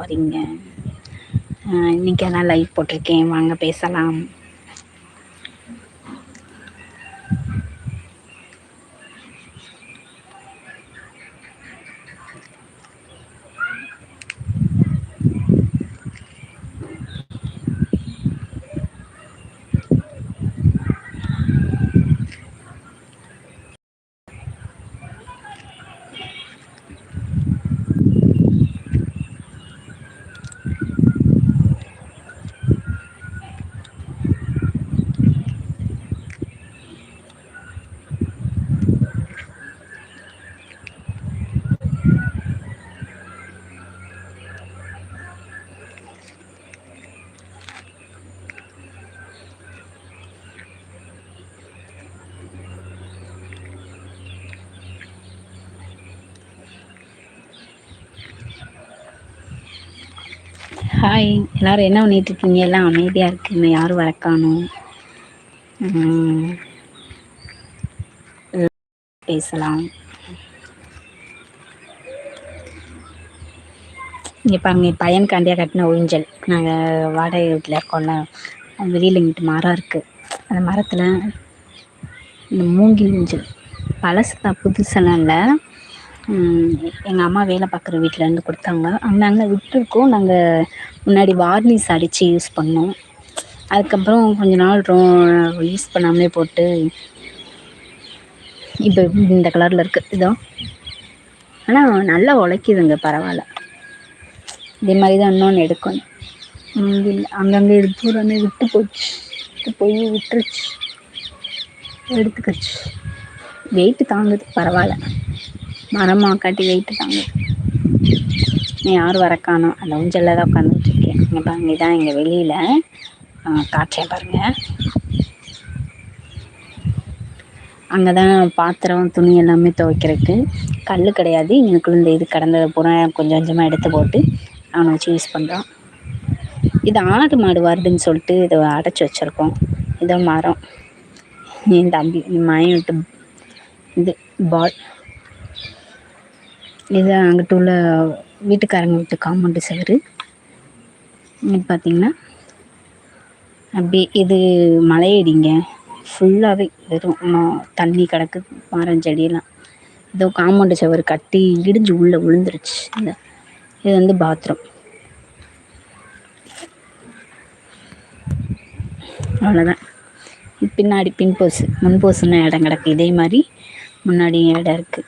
வரீங்க இன்னைக்கு ஆனா லைவ் போட்டிருக்கேன். வாங்க பேசலாம். ஹாய் எல்லோரும் என்ன பண்ணிகிட்ருக்கீங்க எல்லாம் அமைதியாக இருக்குது இன்னும் யாரும் வரக்கானோம் பேசலாம். இங்கே பாருங்க என் கட்டின ஊஞ்சல். நாங்கள் வாடகை வீட்டில் இருக்கோம்ல. வெளியில் இங்கிட்டு மரம் இருக்குது அந்த மரத்தில் இந்த மூங்கில் ஊஞ்சல். பழசு தான் புதுசெல்லாம் இல்லை. எங்கள் அம்மா வேலை பார்க்குற வீட்டிலேருந்து கொடுத்தாங்க. அங்கே அங்கே விட்டுருக்கோம். நாங்கள் முன்னாடி வார்னிஸ் அடித்து யூஸ் பண்ணோம். அதுக்கப்புறம் கொஞ்ச நாள் ரோ யூஸ் பண்ணாமலே போட்டு இப்போ இந்த கலரில் இருக்குது இதோ. ஆனால் நல்லா உழைக்கிதுங்க பரவாயில்ல. இதே மாதிரி தான் இன்னொன்று எடுக்கணும். இல்லை அங்கங்கே இது பூராமே விட்டு போச்சு. விட்டு போய் விட்டுருச்சு. எடுத்துக்கச்சு. வெயிட்டு தாங்குது பரவாயில்ல. மரமாக காட்டி வெயிட்டு தாங்குது. நீ யாரும் வர அந்த ஊஞ்சலில் தான் உட்காந்துட்ருக்கேன் இங்கே பாருங்க இதான் எங்கள் வெளியில். காற்றேன் பாருங்கள் அங்கே தான் பாத்திரம் துணி எல்லாமே துவைக்கிறதுக்கு. கல் கிடையாது. எங்களுக்குள்ள இந்த இது கடந்ததை பூரா கொஞ்சம் கொஞ்சமாக எடுத்து போட்டு அவனை வச்சு யூஸ் பண்ணுறோம் இது ஆடு மாடு வருதுன்னு சொல்லிட்டு இதை அடைச்சி வச்சுருக்கோம். இதோ மரம். என் தம்பி மயம் விட்டு இது பால் இது அங்கிட்டு உள்ள வீட்டுக்காரங்க வீட்டு காம்பவுண்டு செவரு இது பார்த்திங்கன்னா அப்படியே இது மலையடிங்க. ஃபுல்லாகவே வெறும் தண்ணி கிடக்கு மரஞ்செடியெல்லாம் ஏதோ காம்பவுண்டு சவர் கட்டி இடிஞ்சு உள்ளே விழுந்துருச்சு. இந்த இது வந்து பாத்ரூம் அவ்வளோதான் பின்னாடி பின் போஸு முன் போஸுன்னு இடம் கிடக்கு. இதே மாதிரி முன்னாடி இடம் இருக்குது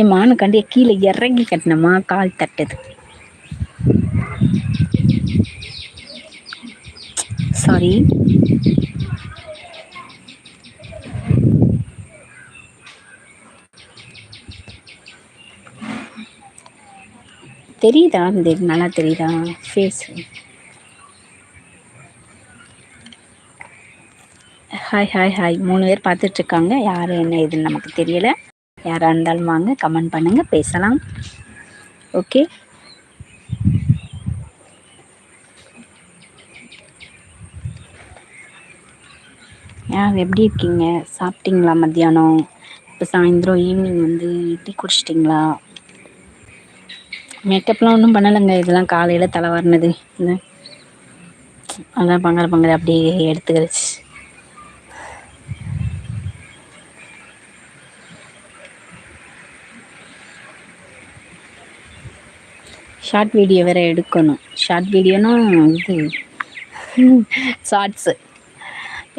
என் மானுக்காண்டிய கீழே இறங்கி கட்டினமா கால் தட்டுது. சாரி தெரியுதா? இந்த நல்லா தெரியுதா? ஃபேஸ் ஹாய் ஹாய் ஹாய் மூணு பேர் பார்த்துட்ருக்காங்க யார் என்ன இதுன்னு நமக்கு தெரியலை. யாராக இருந்தாலும் வாங்க கமெண்ட் பண்ணுங்கள் பேசலாம். ஓகே? எப்படி இருக்கீங்க? சாப்பிட்டீங்களா மத்தியானம்? இப்போ சாயந்தரம் ஈவினிங் வந்து டீ குடிச்சிட்டிங்களா? மேக்கப்லாம் ஒன்றும் பண்ணலைங்க. இதெல்லாம் காலையில் தலை வரணுது அதான் பங்கர பங்கர அப்படியே எடுத்துக்கிடுச்சு. ஷார்ட் வீடியோ வேறு எடுக்கணும். ஷார்ட் வீடியோனா இது. ஷார்ட்ஸு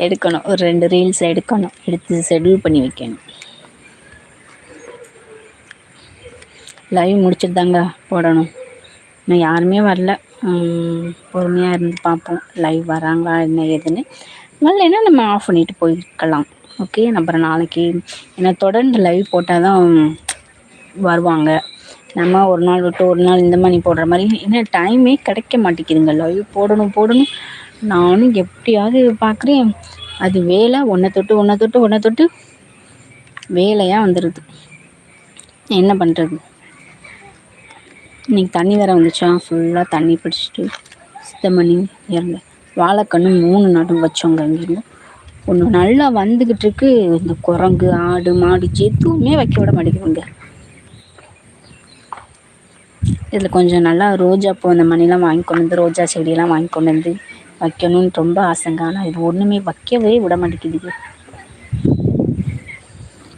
எடுக்கணும். ஒரு ரெண்டு ரீல்ஸ் எடுக்கணும். எடுத்து ஷெடியூல் பண்ணி வைக்கணும். லைவ் முடிச்சுட்டு தாங்க போடணும். இன்னும் யாருமே வரல. பொறுமையாக இருந்து பார்ப்போம். லைவ் வராங்களா என்ன ஏதுன்னு. வரலைன்னா நம்ம ஆஃப் பண்ணிவிட்டு போயிருக்கலாம். ஓகே அப்புறம் நாளைக்கு ஏன்னா தொடர்ந்து லைவ் போட்டால் தான் வருவாங்க. நம்ம ஒரு நாள் விட்டு ஒரு நாள் இந்த மாதிரி போடுற மாதிரி. ஏன்னா டைமே கிடைக்க மாட்டேங்குதுங்க. லைவ் போடணும் போடணும். நானும் எப்படியாவது பார்க்குறேன் அது வேலை. ஒன்றை தொட்டு ஒன்றை தொட்டு ஒன்றை தொட்டு வேலையாக வந்துடுது என்ன பண்ணுறது இன்றைக்கி தண்ணி வேறு வந்துச்சா? ஃபுல்லாக தண்ணி பிடிச்சிட்டு சுத்தம் பண்ணி இறங்க வாழைக்கன்று மூணு நடு வச்சோங்க இங்கேருந்து. ஒன்று நல்லா வந்துக்கிட்டு இருக்கு. இந்த குரங்கு ஆடு மாடு எதுவுமே வைக்க விட மாட்டேங்குதுங்க. இதில் கொஞ்சம் நல்லா ரோஜா பூ அந்த மணிலாம் வாங்கி கொண்டு வந்து ரோஜா செடியெல்லாம் வாங்கி கொண்டு வந்து வைக்கணும்னு ரொம்ப ஆசைங்க. ஆனால் இது ஒன்றுமே வைக்கவே விட மாட்டேங்குது.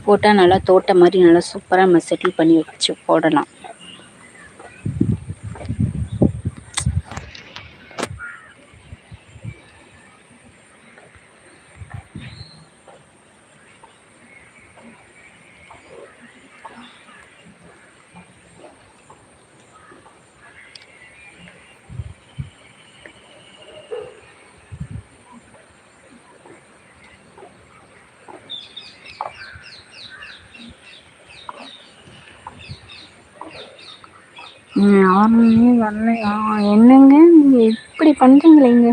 போட்டால் நல்லா தோட்டம் மாதிரி நல்லா சூப்பராக நம்ம செட்டில் பண்ணி வச்சு போடலாம். யாருமே வரலையா? என்னங்க நீங்கள் இப்படி பண்ணுறீங்களேங்க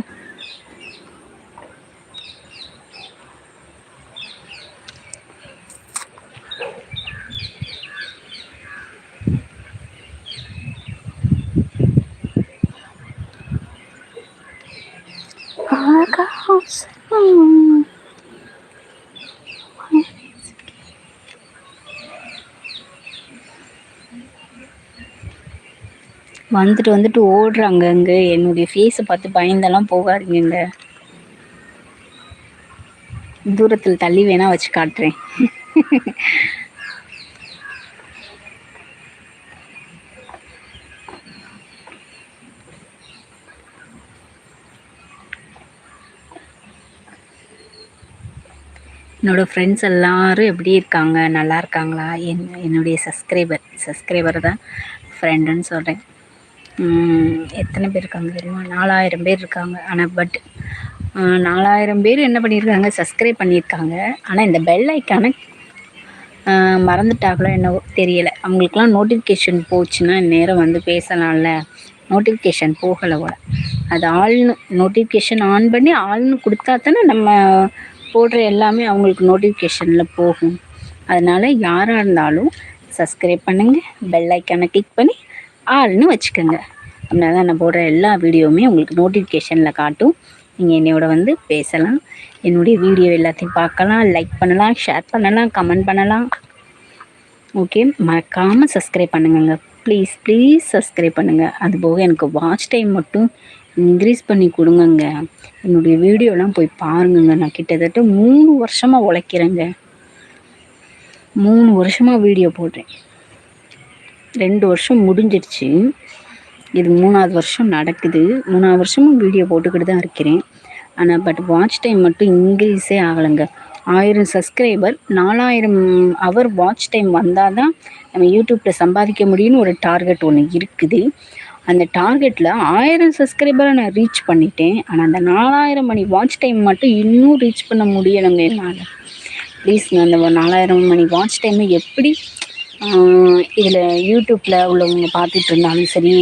வந்துட்டு வந்துட்டு ஓடுறாங்கங்க என்னுடைய ஃபேஸை பார்த்து பயந்தெல்லாம் போகாதீங்க தூரத்தில் தள்ளி வேணா வச்சு காட்டுறேன். என்னோடய ஃப்ரெண்ட்ஸ் எல்லோரும் எப்படி இருக்காங்க? நல்லா இருக்காங்களா? என் என்னுடைய சப்ஸ்கிரைபர் சப்ஸ்கிரைபர் தான் ஃப்ரெண்டுன்னு சொல்கிறேன் எத்தனை பேர் இருக்காங்க தெரியுமா? நாலாயிரம் பேர் இருக்காங்க. ஆனால் பட் நாலாயிரம் பேர் என்ன பண்ணியிருக்காங்க? சப்ஸ்கிரைப் பண்ணியிருக்காங்க. ஆனால் இந்த பெல் ஐக்கானை மறந்துட்டாங்களோ என்னவோ தெரியலை. அவங்களுக்குலாம் நோட்டிஃபிகேஷன் போச்சுன்னா நேரம் வந்து பேசலாம்ல. நோட்டிஃபிகேஷன் போகலை கூட அது ஆள்னு நோட்டிஃபிகேஷன் ஆன் பண்ணி ஆள்னு கொடுத்தா தானே நம்ம போடுற எல்லாமே அவங்களுக்கு நோட்டிஃபிகேஷனில் போகும். அதனால் யாராக இருந்தாலும் சப்ஸ்கிரைப் பண்ணுங்கள் பெல் ஐக்கானை கிளிக் பண்ணி ஆள்னு வச்சுக்கோங்க. அப்படின்னா தான் நான் போடுற எல்லா வீடியோவுமே உங்களுக்கு நோட்டிஃபிகேஷனில் காட்டும். நீங்கள் என்னையோட வந்து பேசலாம். என்னுடைய வீடியோ எல்லாத்தையும் பார்க்கலாம் லைக் பண்ணலாம் ஷேர் பண்ணலாம் கமெண்ட் பண்ணலாம். ஓகே மறக்காமல் சப்ஸ்கிரைப் பண்ணுங்கங்க. ப்ளீஸ் ப்ளீஸ் சப்ஸ்கிரைப் பண்ணுங்கள் அதுபோக எனக்கு வாட்ச் டைம் மட்டும் இன்க்ரீஸ் பண்ணி கொடுங்கங்க. என்னுடைய வீடியோலாம் போய் பாருங்கங்க. நான் கிட்டத்தட்ட மூணு வருஷமாக உழைக்கிறேங்க. மூணு வருஷமாக வீடியோ போடுறேன். ரெண்டு வருஷம் முடிஞ்சிடுச்சு இது மூணாவது வருஷம் நடக்குது. மூணாவது வருஷமும் வீடியோ போட்டுக்கிட்டு தான் இருக்கிறேன். ஆனால் பட் வாட்ச் டைம் மட்டும் இன்க்ரீஸே ஆகலைங்க. ஆயிரம் சப்ஸ்கிரைபர் நாலாயிரம் அவர் வாட்ச் டைம் வந்தால் தான் நம்ம யூடியூப்பில் சம்பாதிக்க முடியும்னு ஒரு டார்கெட் ஒன்று இருக்குது. அந்த டார்கெட்டில் ஆயிரம் சப்ஸ்கிரைபரை நான் ரீச் பண்ணிட்டேன். ஆனால் அந்த நாலாயிரம் மணி வாட்ச் டைம் மட்டும் இன்னும் ரீச் பண்ண முடியலைங்க என்னால். ப்ளீஸ் அந்த நாலாயிரம் மணி வாட்ச் டைமை எப்படி இதில் யூடியூப்பில் உள்ளவங்க பார்த்துட்டு இருந்தாலும் சரி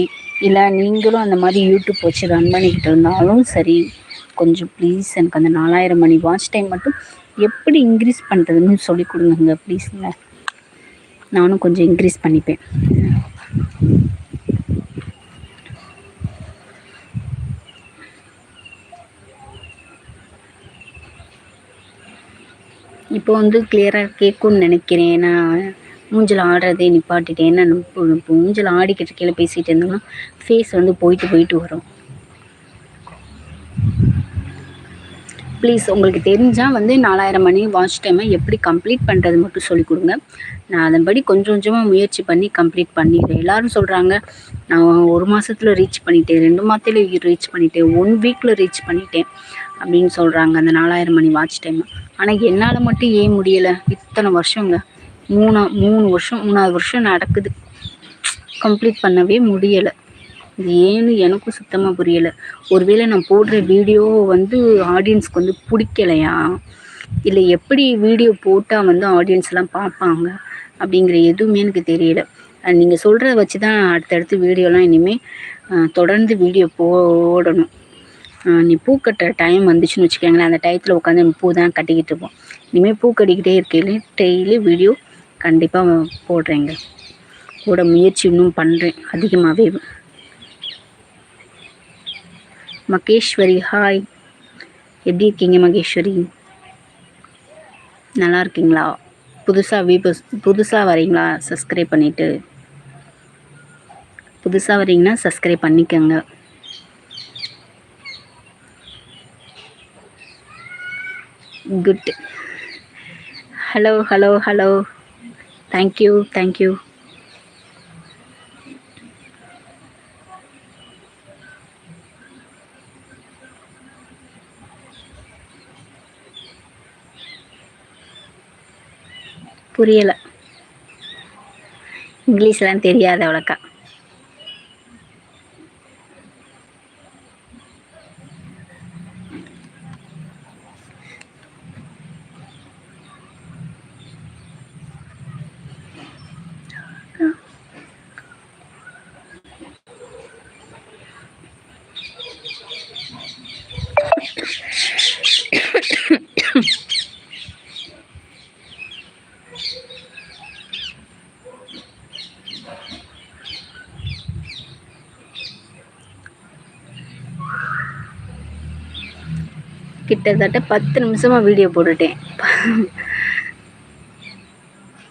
இல்லை நீங்களும் அந்த மாதிரி யூடியூப் வச்சு ரன் பண்ணிக்கிட்டு இருந்தாலும் சரி கொஞ்சம் ப்ளீஸ் எனக்கு அந்த நாலாயிரம் மணி வாட்ச் டைம் மட்டும் எப்படி இன்க்ரீஸ் பண்ணுறதுன்னு சொல்லி கொடுங்க ப்ளீஸுங்க நானும் கொஞ்சம் இன்க்ரீஸ் பண்ணிப்பேன். இப்போ வந்து கிளியராக கேட்கும்னு நினைக்கிறேன். நான் மூஞ்சில் ஆடுறதே நிப்பாட்டிட்டு ஏன்னா இப்போ மூஞ்சில் ஆடிக்கிட்டு இருக்கையில் பேசிகிட்டு இருந்தோம்னா ஃபேஸ் வந்து போயிட்டு போயிட்டு வரும். ப்ளீஸ் உங்களுக்கு தெரிஞ்சால் வந்து நாலாயிரம் மணி வாட்ச் டைமை எப்படி கம்ப்ளீட் பண்ணுறது மட்டும் சொல்லிக் கொடுங்க. நான் அதன்படி கொஞ்சம் கொஞ்சமாக முயற்சி பண்ணி கம்ப்ளீட் பண்ணிடுறேன். எல்லோரும் சொல்கிறாங்க நான் ஒரு மாதத்தில் ரீச் பண்ணிட்டேன் ரெண்டு மாதத்துல ரீச் பண்ணிட்டேன் ஒன் வீக்கில் ரீச் பண்ணிட்டேன் அப்படின்னு சொல்கிறாங்க அந்த நாலாயிரம் மணி வாட்ச் டைம் ஆனால் என்னால் மட்டும் ஏன் முடியலை? இத்தனை வருஷங்க. மூணா மூணு வருஷம் மூணாவது வருஷம் நடக்குது. கம்ப்ளீட் பண்ணவே முடியலை. இது ஏன்னு எனக்கும் சுத்தமாக புரியலை. ஒருவேளை நான் போடுற வீடியோ வந்து ஆடியன்ஸ்க்கு வந்து பிடிக்கலையா? இல்லை எப்படி வீடியோ போட்டால் வந்து ஆடியன்ஸ்லாம் பார்ப்பாங்க? அப்படிங்கிற எதுவுமே எனக்கு தெரியல. நீங்கள் சொல்கிறத வச்சு தான் அடுத்தடுத்து வீடியோலாம் இனிமேல் தொடர்ந்து வீடியோ போடணும். நீ பூ கட்டுற டைம் வந்துச்சுன்னு வச்சுக்கோங்களேன். அந்த டயத்தில் உட்காந்து பூ தான் கட்டிக்கிட்டு இருப்போம். இனிமேல் பூ கட்டிக்கிட்டே இருக்கையிலே டெய்லி வீடியோ கண்டிப்பாக போடுறேங்க. கூட முயற்சி இன்னும் பண்ணுறேன் அதிகமாகவே மகேஸ்வரி ஹாய் எப்படி இருக்கீங்க மகேஸ்வரி? நல்லா இருக்கீங்களா? புதுசாக வீபஸ் புதுசாக வரீங்களா? சப்ஸ்கிரைப் பண்ணிவிட்டு புதுசாக வரீங்கன்னா சப்ஸ்கிரைப் பண்ணிக்கோங்க. Good hello hello hello thank you thank you புரியலை. இங்கிலீஷ்லாம் தெரியாது அவ்வளோக்கா. கிட்டத்தட்ட பத்து நிமிஷமாக வீடியோ போட்டுட்டேன்.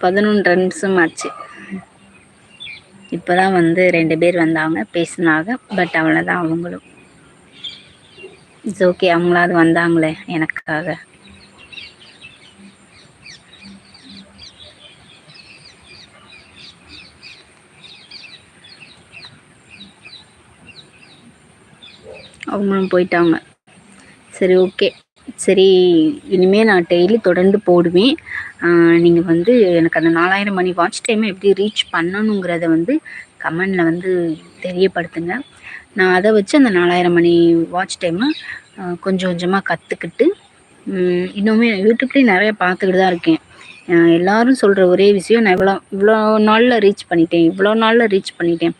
பதினொன்றரை நிமிஷம் ஆச்சு. இப்போ தான் வந்து ரெண்டு பேர் வந்தாங்க பேசினாங்க பட் அவ்வளோதான் அவங்களும். இட்ஸ் ஓகே அவங்களாவது வந்தாங்களே எனக்காக. அவங்களும் போயிட்டாங்க. சரி ஓகே சரி இனிமேல் நான் டெய்லி தொடர்ந்து போடுவேன். நீங்கள் வந்து எனக்கு அந்த நாலாயிரம் மணி வாட்ச் டைமை எப்படி ரீச் பண்ணணுங்கிறத வந்து கமெண்டில் வந்து தெரியப்படுத்துங்க. நான் அதை வச்சு அந்த நாலாயிரம் மணி வாட்ச் டைமை கொஞ்சம் கொஞ்சமாக கற்றுக்கிட்டு இன்னுமே யூடியூப்லேயும் நிறைய பார்த்துக்கிட்டு தான் இருக்கேன். எல்லாரும் சொல்கிற ஒரே விஷயம் நான் இவ்வளோ இவ்வளோ நாளில் ரீச் பண்ணிட்டேன் இவ்வளோ நாளில் ரீச் பண்ணிட்டேன்.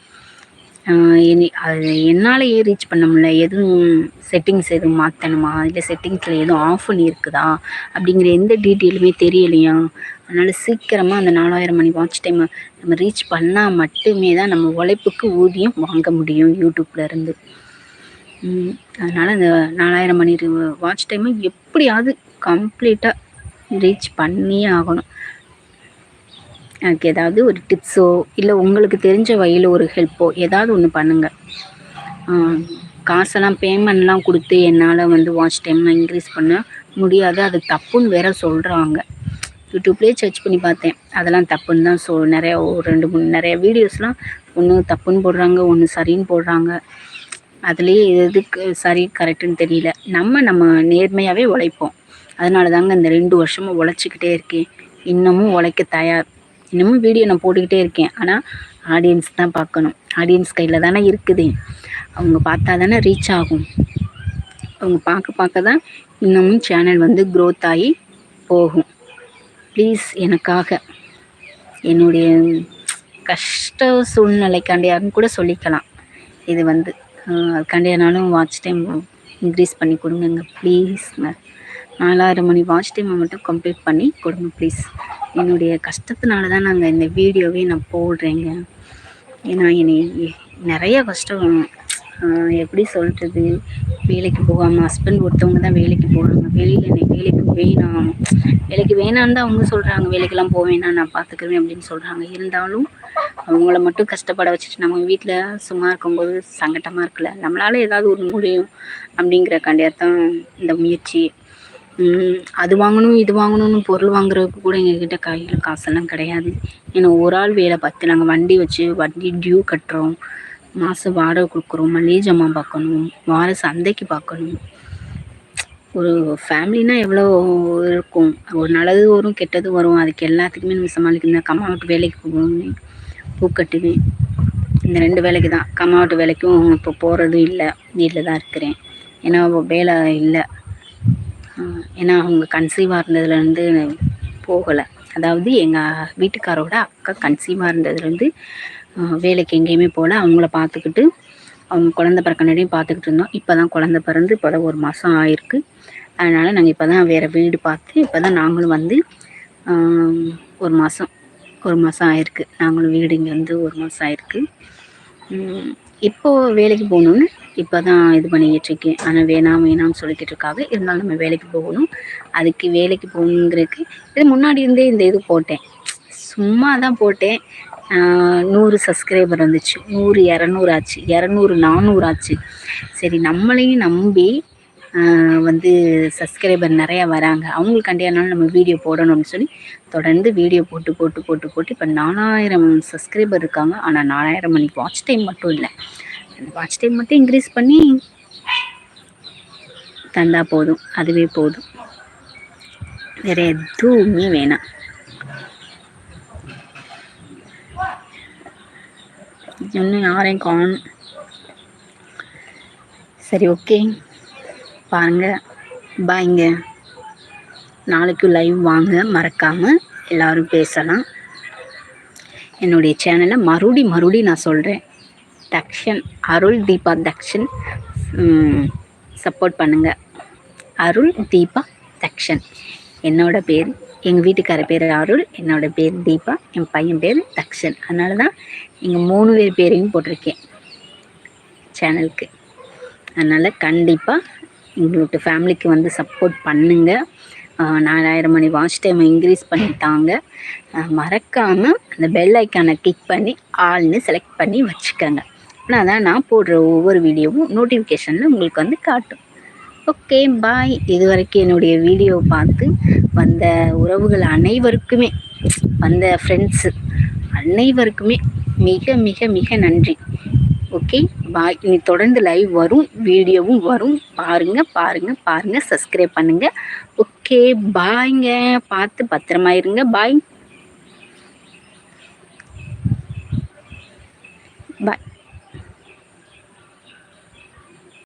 என்னாலேயே ரீச் பண்ண முடியல? எதுவும் செட்டிங்ஸ் எதுவும் மாற்றணுமா இல்லை செட்டிங்ஸில் எதுவும் ஆஃப் பண்ணி இருக்குதா அப்படிங்கிற எந்த டீட்டெயிலுமே தெரியலையா? அதனால் சீக்கிரமாக அந்த நாலாயிரம் மணி வாட்ச் டைமை நம்ம ரீச் பண்ணால் மட்டுமே தான் நம்ம உழைப்புக்கு ஊதியம் வாங்க முடியும் யூடியூப்லேருந்து அதனால் அந்த நாலாயிரம் மணி வாட்ச் டைமை எப்படியாவது கம்ப்ளீட்டாக ரீச் பண்ணியே ஆகணும். எனக்கு ஏதாவது ஒரு டிப்ஸோ இல்லை உங்களுக்கு தெரிஞ்ச வழியில் ஒரு ஹெல்ப்போ ஏதாவது ஒன்று பண்ணுங்கள் காசெல்லாம் பேமெண்ட்லாம் கொடுத்து என்னால் வந்து வாட்ச் டைம் நான் இன்க்ரீஸ் பண்ண முடியாது. அது தப்புன்னு வேற சொல்கிறாங்க யூடியூப்லேயே சர்ச் பண்ணி பார்த்தேன். அதெல்லாம் தப்புன்னு தான் சொ நிறையா ஒரு ரெண்டு மூணு நிறைய வீடியோஸ்லாம் ஒன்று தப்புன்னு போடுறாங்க ஒன்று சரின்னு போடுறாங்க. அதுலேயே எதுக்கு சரி கரெக்டுன்னு தெரியல. நம்ம நம்ம நேர்மையாகவே உழைப்போம். அதனால தாங்க இந்த ரெண்டு வருஷமும் உழைச்சிக்கிட்டே இருக்கேன். இன்னமும் உழைக்க தயார். இன்னமும் வீடியோ நான் போட்டுக்கிட்டே இருக்கேன். ஆனால் ஆடியன்ஸ் தான் பார்க்கணும். ஆடியன்ஸ் கையில் தானே இருக்குது. அவங்க பார்த்தா தானே ரீச் ஆகும். அவங்க பார்க்க பார்க்க தான் இன்னமும் சேனல் வந்து க்ரோத் ஆகி போகும். ப்ளீஸ் எனக்காக. என்னுடைய கஷ்ட சூழ்நிலைக்காண்டியாருன்னு கூட சொல்லிக்கலாம். இது வந்து அதுக்காண்டியானாலும் வாட்ச் டைம் இன்க்ரீஸ் பண்ணி கொடுங்க ப்ளீஸ்ங்க நாலாயிரம் மணி வாட்ச் டைமை மட்டும் கம்ப்ளீட் பண்ணி கொடுங்க ப்ளீஸ் என்னுடைய கஷ்டத்தினால தான் நாங்கள் இந்த வீடியோவே நான் போடுறேங்க. ஏன்னா என்னை நிறைய கஷ்டம் எப்படி சொல்கிறது வேலைக்கு போகாமல் ஹஸ்பண்ட் ஒருத்தவங்க தான் வேலைக்கு போகிறாங்க வெளியில் என்னை வேலைக்கு வேணாம். வேலைக்கு வேணான்னு தான் அவங்க சொல்கிறாங்க வேலைக்கெல்லாம் போவேனா நான் பார்த்துக்குறேன் அப்படின்னு சொல்கிறாங்க இருந்தாலும் அவங்கள மட்டும் கஷ்டப்பட வச்சுட்டு நம்ம வீட்டில் சும்மா இருக்கும்போது சங்கட்டமாக இருக்குல்ல? நம்மளால் ஏதாவது ஒரு முடியும் அப்படிங்கிற தான் இந்த முயற்சி. அது வாங்கணும் இது வாங்கணும்னு பொருள் வாங்குறதுக்கு கூட எங்கக்கிட்ட கையில் காசெல்லாம் கிடையாது. ஏன்னா ஒரு ஆள் வேலை பார்த்து நாங்கள் வண்டி வச்சு வண்டி டியூ கட்டுறோம். மாதம் வாடகை கொடுக்குறோம் மளிகை ஜாமான் பார்க்கணும் வார சந்தைக்கு பார்க்கணும். ஒரு ஃபேமிலினா எவ்வளோ இருக்கும்? ஒரு நல்லது வரும் கெட்டது வரும். அதுக்கு எல்லாத்துக்குமே நம்ம சமாளிக்கணும் கம்மா விட்டு வேலைக்கு போகணும் பூ கட்டுவேன். இந்த ரெண்டு வேலைக்கு தான். கம்மா விட்டு வேலைக்கும் இப்போ போகிறதும் இல்லை. வீட்டில் தான் இருக்கிறேன். ஏன்னா வேலை இல்லை. ஏன்னா அவங்க கன்சீவாக இருந்ததுலேருந்து போகலை. அதாவது எங்கள் வீட்டுக்காரோட அக்கா கன்சீவாக இருந்ததுலேருந்து வேலைக்கு எங்கேயுமே போகல. அவங்கள பார்த்துக்கிட்டு அவங்க குழந்த பிறக்கனடையும் பார்த்துக்கிட்டு இருந்தோம். இப்போ தான் குழந்த பிறந்து இப்போ தான் ஒரு மாதம் ஆயிருக்கு. அதனால் நாங்கள் இப்போ தான் வேறு வீடு பார்த்து இப்போ தான் நாங்களும் வந்து ஒரு மாதம் ஒரு மாதம் ஆயிருக்கு. நாங்களும் வீடு இங்கே வந்து ஒரு மாதம் ஆயிருக்கு. இப்போது வேலைக்கு போகணுன்னு இப்போ தான் இது பண்ணிக்கிட்டு இருக்கேன். ஆனால் வேணாம் வேணாம்னு சொல்லிக்கிட்டு இருக்காங்க இருந்தாலும் நம்ம வேலைக்கு போகணும். அதுக்கு வேலைக்கு போகணுங்கிறதுக்கு இது முன்னாடி இருந்தே இந்த இது போட்டேன். சும்மா தான் போட்டேன் நூறு சப்ஸ்கிரைபர் வந்துச்சு. நூறு இரநூறு ஆச்சு. இரநூறு நானூறு ஆச்சு. சரி நம்மளையும் நம்பி வந்து சப்ஸ்கிரைபர் நிறையா வராங்க. அவங்களுக்காண்டியானாலும் நம்ம வீடியோ போடணும்னு சொல்லி தொடர்ந்து வீடியோ போட்டு போட்டு போட்டு போட்டு இப்போ நாலாயிரம் சப்ஸ்கிரைபர் இருக்காங்க. ஆனால் நாலாயிரம் மணிக்கு வாட்ச் டைம் மட்டும் இல்லை. அந்த வாட்ச் டைம் மட்டும் இன்க்ரீஸ் பண்ணி தந்தால் போதும். அதுவே போதும். வேறு எதுவுமே வேணாம். இன்னும் யாரையும் காணும். சரி ஓகே பாருங்கள் பாய்ங்க. நாளைக்கு லைவ் வாங்க மறக்காமல் எல்லோரும் பேசலாம். என்னுடைய சேனலை மறுபடி மறுபடி நான் சொல்கிறேன் தக்ஷன் அருள் தீபா தக்ஷன் சப்போர்ட் பண்ணுங்கள் அருள் தீபா தக்ஷன். என்னோட பேர் எங்கள் வீட்டுக்கார பேர் அருள் என்னோட பேர் தீபா என் பையன் பேர் தக்ஷன். அதனால தான் எங்கள் மூணு பேர் பேரையும் போட்டிருக்கேன் சேனலுக்கு அதனால் கண்டிப்பாக எங்களுக்கு ஃபேமிலிக்கு வந்து சப்போர்ட் பண்ணுங்கள் நாலாயிரம் மணி வாட்ச் டைமை இன்க்ரீஸ் பண்ணிட்டாங்க மறக்காமல் அந்த பெல் ஐக்கானை கிளிக் பண்ணி ஆள்னு செலக்ட் பண்ணி வச்சுக்கோங்க. ஆனால் தான் நான் போடுற ஒவ்வொரு வீடியோவும் நோட்டிஃபிகேஷனில் உங்களுக்கு வந்து காட்டும். ஓகே பாய் இது வரைக்கும் என்னுடைய வீடியோ பார்த்து வந்த உறவுகள் அனைவருக்குமே வந்த ஃப்ரெண்ட்ஸு அனைவருக்குமே மிக மிக மிக நன்றி. ஓகே பாய் இனி தொடர்ந்து லைவ் வரும் வீடியோவும் வரும். பாருங்கள் பாருங்கள் பாருங்கள் சப்ஸ்கிரைப் பண்ணுங்கள் ஓகே பாய்ங்க பார்த்து பத்திரமா இருங்க. பாய் பாய்